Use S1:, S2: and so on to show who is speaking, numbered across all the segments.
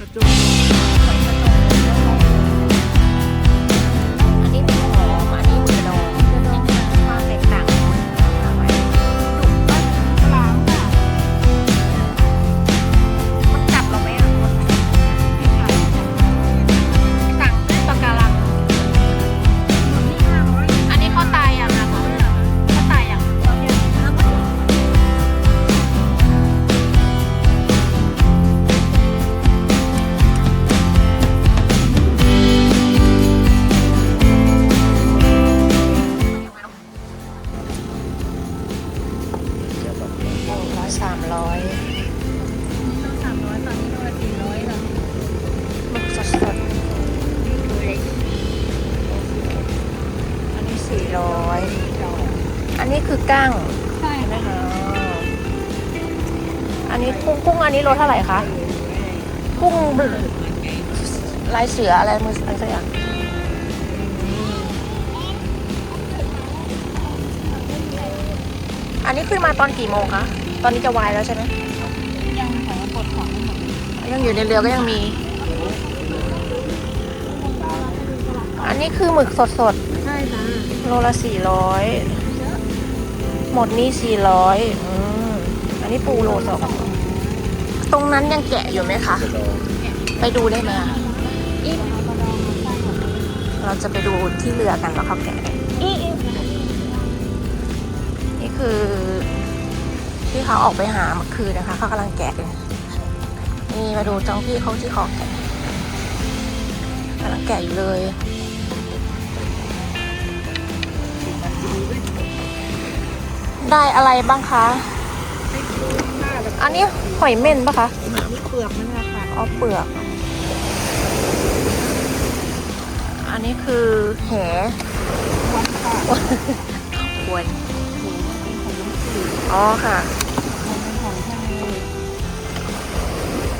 S1: กระ ร้อย อั
S2: นนี้คื
S1: อกั้ง
S2: ใช่
S1: ใช่ไหมคะอันนี้กุ้งกุ้งอันนี้โลเท่าไหร่คะ กุ้งลายเสืออะไรมืออะไรสักอย่างอันนี้ขึ้นมาตอนกี่โมงคะ ตอนนี้จะวายแล้วใช่ไหม
S2: ยังของกดของไม่หมดเลย
S1: ยังอยู่ในเรือก็ยังมี อันนี้คือหมึกสดสด
S2: ใช่จ้า
S1: ๆ โลละสี่ร้อยหมดนี่สี่ร้อยอันนี้ปูโลสองตรงนั้นยังแกะอยู่ไหมคะ ไปดูได้ไหมอะเราจะไปดูที่เรือกันว่าเขาแกะอะไรนี่คือ ที่เขาออกไปหาเมื่อคืนนะคะเขากำลังแกะกันนี่มาดูจ้องพี่เขาที่เขาแกะกำลังแกะอยู่เลย ได้อะไรบ้างคะ อันนี้หอยเม่นปะคะ
S2: นี่เปลือกมันราคา
S1: อ๋อเปลือก อันนี้คือแห
S2: วัดค่ะ
S1: ควร
S2: เป็นของน้ำจืด
S1: อ๋อค่ะ
S2: เป็นของทะเล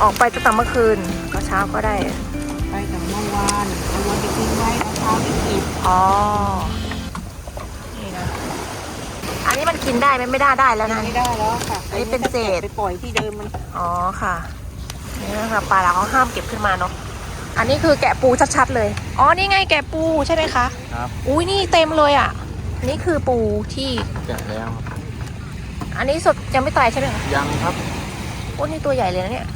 S1: ออกไปตั้งแต่เมื่อคืนก็เช้าก็ได้
S2: ไปแต่เมื่อวานเอาวันไปทิ้งไว้เอาเช้าไปเก็บ
S1: อ๋อ นี่นะ อันนี้มัน กินได้ไหมไม่ได้ได้แล้วนะ
S2: ไม่ได้แล้วค่ะ
S1: อันนี้เป็นเศษ
S2: ไปปล่อยที่เดิมมัน
S1: อ๋อค่ะนี่นะคะปลาเราเขาห้ามเก็บขึ้นมาเนาะอันนี้คือแกะปูชัดๆเลยอ๋อนี่ไงแกะปูใช่ไหมคะ
S3: ครับ
S1: อุ้ยนี่เต็มเลยอะนี่คือปูที่
S3: แกะแล้วครับ
S1: อันนี้สดยังไม่ตายใช่ไหมคะ
S3: ยังครับ
S1: โอ้นี่ตัวใหญ่เลยนะเนี่ย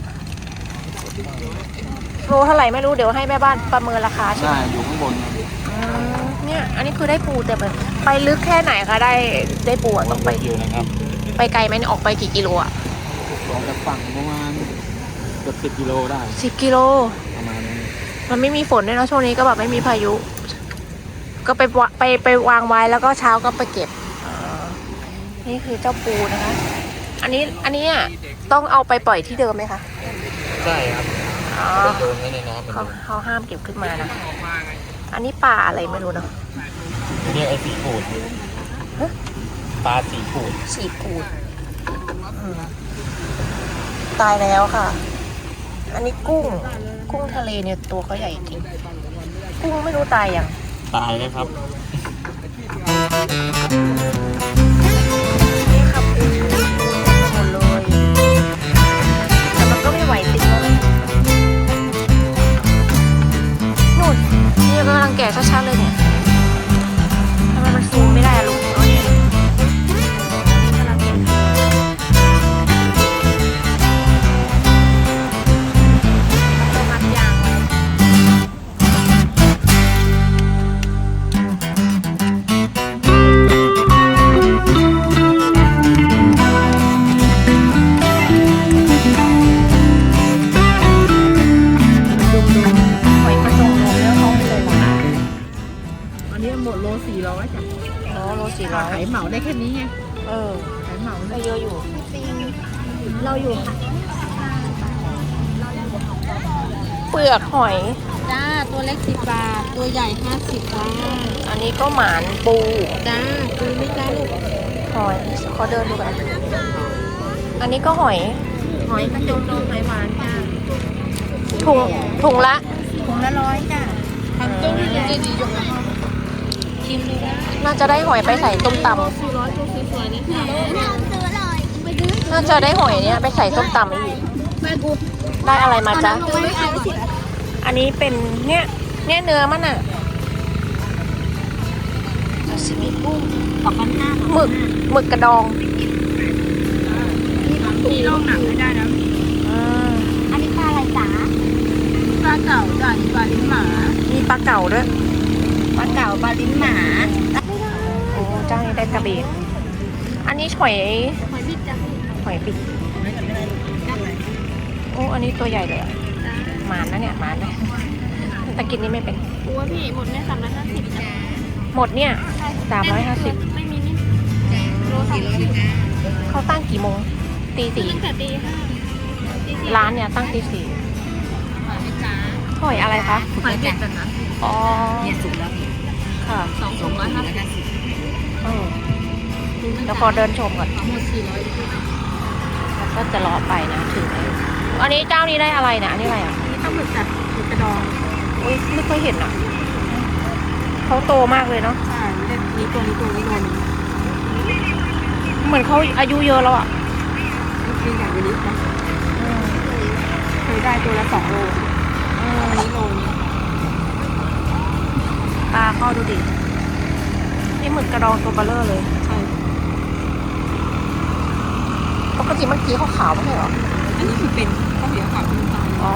S1: โลเท่าไหร่ไม่รู้เดี๋ยวให้แม่บ้านประเมินราคาใช่ไหม
S3: ได้อยู่ข้างบนครับ
S1: อืม เนี่ย อันนี้คือได้ปูแต่แบบไปลึกแค่ไหนคะได้ได้ปูอะต้องไป
S3: อยู่นะครับ
S1: ไปไกลไหมเนี่ยออกไปกี่กิโลอะ
S3: ลองจากฝั่งประมาณเกือบสิบกิโลได้
S1: สิบกิโล
S3: ประมาณนี้
S1: มันไม่มีฝนด้วยนะช่วงนี้ก็แบบไม่มีพายุ ก็ไปวะไปไปวางไว้แล้วก็เช้าก็ไปเก็บอ่านี่คือเจ้าปูนะคะ อันนี้อันนี้อะต้องเอาไปปล่อยที่เดิมไหมคะ
S3: ใช่ครับ
S1: อ๋อ
S3: โดนไว้ในน้ำเหมือน
S1: เขา
S3: เดิม
S1: เขาห้ามเก็บขึ้นมานะอั นนี้ปลาอะไรไม่รู้เนาะ
S3: เรียกไอ้สีปูดปลาสีปูด
S1: ฉีดปูดอืมตายแล้วค่ะ อันนี้กุ้ง กุ้งทะเลเนี่ยตัวเขาใหญ่จริง กุ้งไม่รู้ตายยัง
S3: ตายเลยครับ
S2: อยจ้ะ
S1: โลโลสี่ร้อย
S2: ขายเหมาได้แค่นี้ไง
S1: เออ
S2: ขายเหมา
S1: ก็
S2: ได้
S1: เยอะอยู่
S2: เราอยู่
S1: เปลือกหอย
S2: จ้า ตัวเล็กสิบบาท ตัวใหญ่ห้าสิบจ้า
S1: อันนี้ก็หมานปู
S2: จ้าดูไม่จ้าลูก
S1: หอยขอเดินดูกันอันนี้ก็หอย
S2: หอยกระจงโดนหอยหวานจ้า
S1: ถุงถุงละ
S2: ถุงละร้อยจ้าทำตู้ดีดีดีอยู่นะ ชิมดูนะ
S1: น่าจะได้หอยไปใส่ต้มต
S2: สี่ร้อยตัวสวยๆนี่ค่ะำ
S1: น่าจะได้หอยเนี้ยไปใส่ต้มตำอีก
S2: แม่กู
S1: ได้อะไรมาจ๊ะ
S2: ดูไม่เอาสิ
S1: อันนี้เป็นเนี่ยเนี่ยเนื้อมันอะซาซิมิกุ้ง
S2: สองพันห้า
S1: หมึกหมึกกระดอง
S2: มีลงหนังไม่ได้นะ
S1: อ่า
S2: อันนี้ปลาอะไรจ๋าปลาเก่าจ้ะนี่ปลาลิ้นหมา
S1: มีปลาเก๋าด้วย
S2: ปลาเก่าปลาลิ้นหมา
S1: โอ้เจ้านี้ได้กระเบนอันนี้หอย
S2: หอยบิดจ้ะ
S1: หอยปิดโอ้อันนี้ตัวใหญ่เลยอะหมานนะเนี่ยหมานนะแต่กินนี่ไม่เป็น
S2: กลัวพี่หมดเนี่ยสามร้อยห้าสิบจ้ะ
S1: หมดเนี่ยสามร้อยห้าสิบ
S2: ไม่มีนี่โลสองสิบ
S1: เขาตั้งกี่โมงตีสี่
S2: ตั้งแต่ตีห้าตีสี่
S1: ร้านเนี่ยตั้งตีสี่
S2: หอยจ้า
S1: หอยอะไรคะ
S2: หอยเบ็ดแบบนั้น
S1: อ๋อ
S2: เนี่ยสุกแล้ว
S1: ค่ะ
S2: สองสองร้อยห้าสิบ
S1: เออเดี๋ยวขอเดินชมก่อน
S2: ทั้งหมดสี่ร้อย
S1: แล้วก็จะเลาะไปนะถึงไหนอันนี้เจ้านี้ได้อะไรเนี่ยอันนี้อะไรอะ
S2: นี่ต้องหมึกจ้ะหมึกกระดอง
S1: อุ้ยไม่เคยเห็นอะเขาโตมากเลยเนาะ
S2: ใช่นี่ตัวนี้ตัวนี้โลนึง
S1: เหมือนเขาอายุเยอะแล้วอะ
S2: นี่ใหญ่กว่านี้นะเคยได้ตัวละสองโลอันนี้โลนึง
S1: ตาเข้า ดูดินี่หมึกกระดองตัวเบลเลอร์เลย
S2: ใช่
S1: ปกติเมื่อกี้เขาขาวไม่ใช่เหรอ
S2: อันนี้คือเป็นข้าวเหนียวขาวเป็นตาล
S1: อ๋อ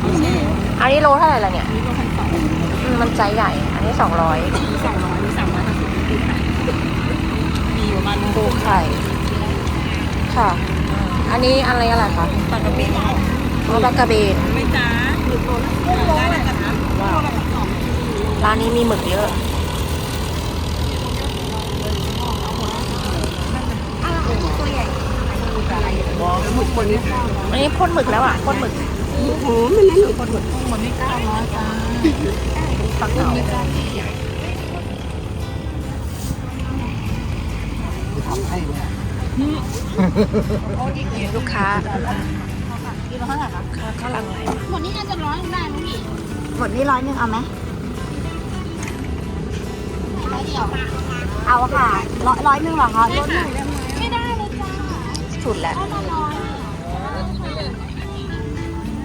S2: ไม่ใช่
S1: อันนี้โลเท่าไหร่ละเนี่ย
S2: อันนี้ก็พันสอง
S1: อืมมันใจใหญ่ อันนี้สองร้อย
S2: มีสองร้อยมีสามร้อยห้าสิบมีประมาณโล
S1: ปูไข่ค่ะอืมอันนี้อะไรอะไรคะ
S2: ปลากระเบน
S1: อ๋อปลากระเบน
S2: ไม่จ้าหนึ่งโลละกุ้งโลละกันนะโลละสอง
S1: ร้านนี้มีหมึกเยอะ
S2: ตัวใหญ่หมึกคนนี้
S1: อันนี้พ่นหมึกแล้วอะพ่นหมึก
S2: โอ้โหมันนั่นหนึ่งคนหมึกกุ้งมันไม่กล้าร้อยจ้า
S1: ปลาเก๋าลูกค้า
S2: กิโลเท่าไหร่คะ
S1: ค้าข้างหลังไหล
S2: หมดนี้น่าจะร้อยได้ไหมพี่
S4: หมดนี่ร้อยหนึ่งเอาไหม
S2: ร้อย เดียว
S4: เอาค่ะร้อยร้อยหนึ่งเหรอคะลดหนึ่ง
S2: ไม่ได้เลยจ้า
S1: สุดแล้ว
S2: ถ้าละร้อย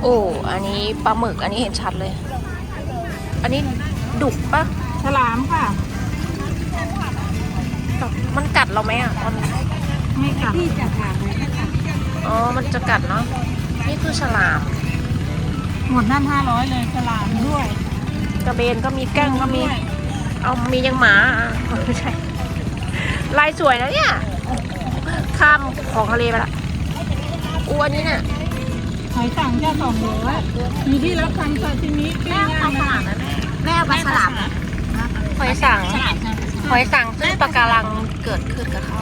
S1: โอ้ อันนี้ปลาหมึก อันนี้เห็นชัดเลย อันนี้ดุกปะ
S2: ฉลามค่ะ
S1: มันกัดเราไหมอะตอนนี้
S2: ไม่กัดพี่จะขาดไหม
S1: อ๋อ มันจะกัดเนาะ นี่คือฉลาม
S2: หมดนั่นห้าร้อยเลยฉลามด้วย
S1: กระเบนก็มีแก้งก็มี เอามียังหมาอะไม่ใช่ลายสวยนะเนี่ย ข้ามของทะเลไปละอูอันนี้เนี่ย
S2: หอยสังแค่สองร้อยมีที่รับทำซาซิมิปิ้งย่างนะ
S4: แม่เอาปลาฉลาม
S1: หอยสัง
S2: ฉลามค่ะ
S1: หอยสังซึ่งปะการังเกิดขึ้นกับเขา